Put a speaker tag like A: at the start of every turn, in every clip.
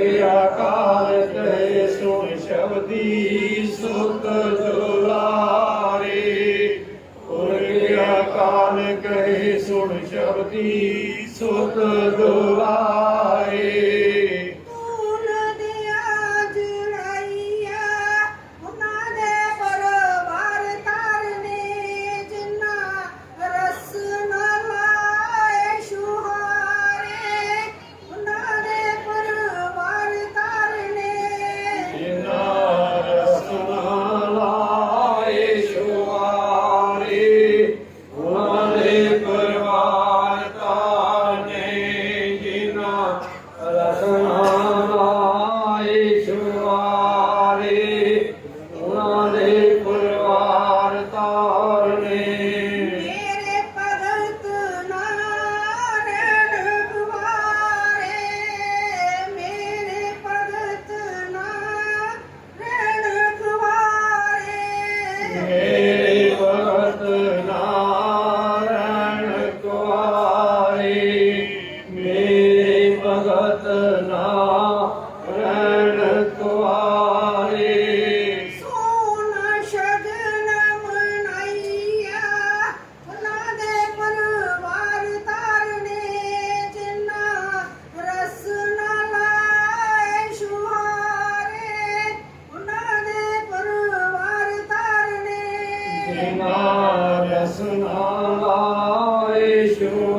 A: ਕੇ ਆਕਾਰ ਤੇ ਸੁਣ ਸ਼ਬਦੀ ਸੁਤ ਦੁਲਾਰੇ। ਉਰ ਕੇ ਆਕਾਰ ਕਹੇ ਸੁਣ ਸ਼ਬਦੀ ਸੁਤ ਦੁਲਾਰੇ। hasnaye şu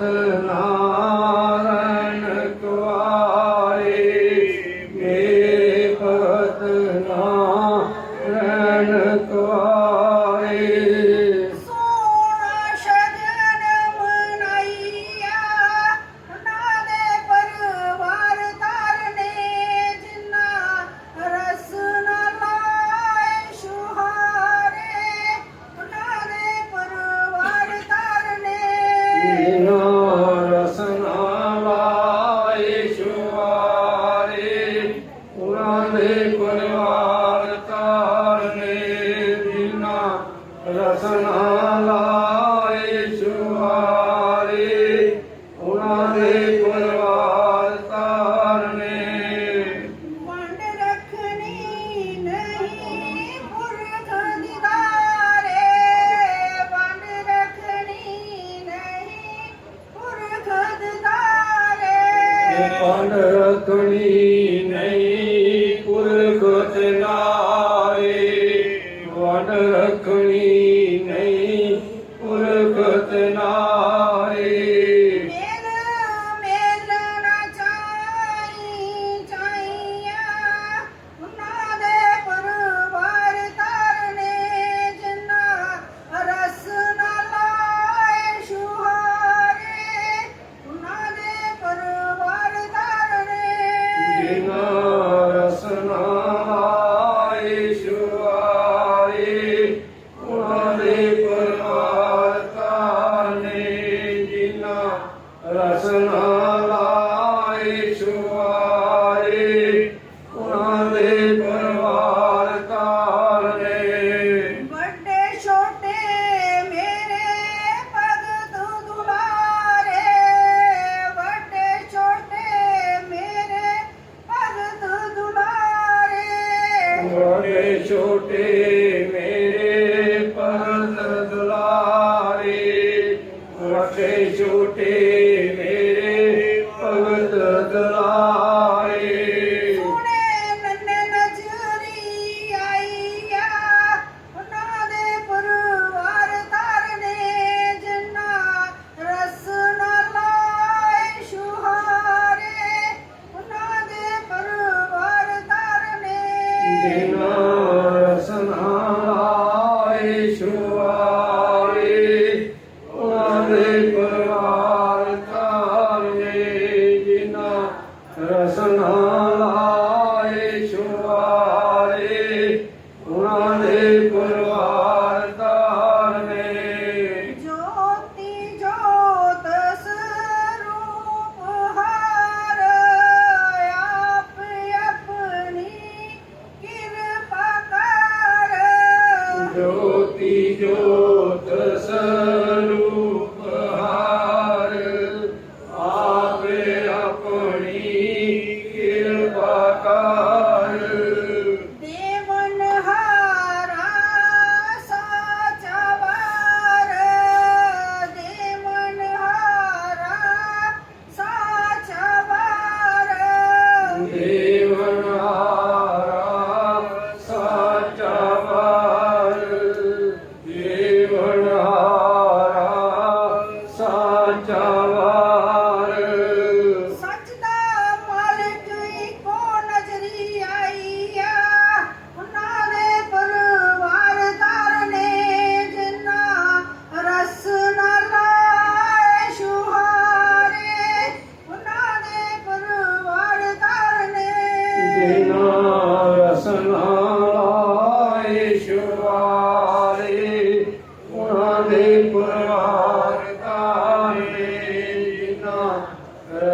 A: uh, துணி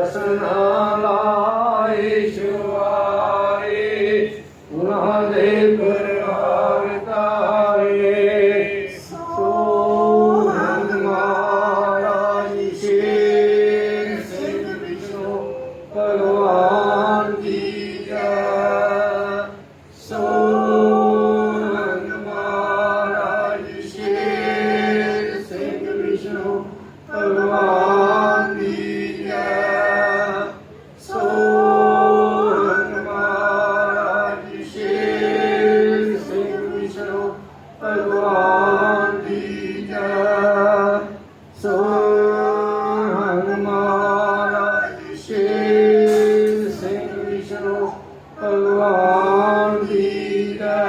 A: Hasana ਭਗਵਾਨ ਦੀ ਜੈ? ਸੋ ਹਨੂਮਾਨ ਸ਼ੇਰ ਸਿੰਘ ਵਿਸ਼ਨੂੰ, ਭਗਵਾਨ ਦੀ ਜੈ?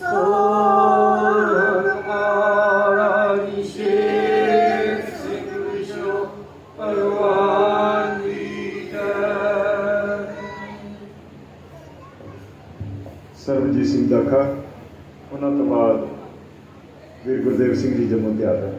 A: ਸੋ ਹਨੂਮਾਨ ਸ਼ੇਰ ਸਿੰਘ ਵਿਸ਼ਨੂੰ, ਭਗਵਾਨ ਦੀ ਜੈ?
B: ਸਰਬਜੀਤ ਸਿੰਘ ਦਾਖਾ। ਉਹਨਾਂ ਤੋਂ ਬਾਅਦ ਵੀਰ ਗੁਰਦੇਵ ਸਿੰਘ ਜੀ ਜੰਮੂ ਤੇ ਆਦਾ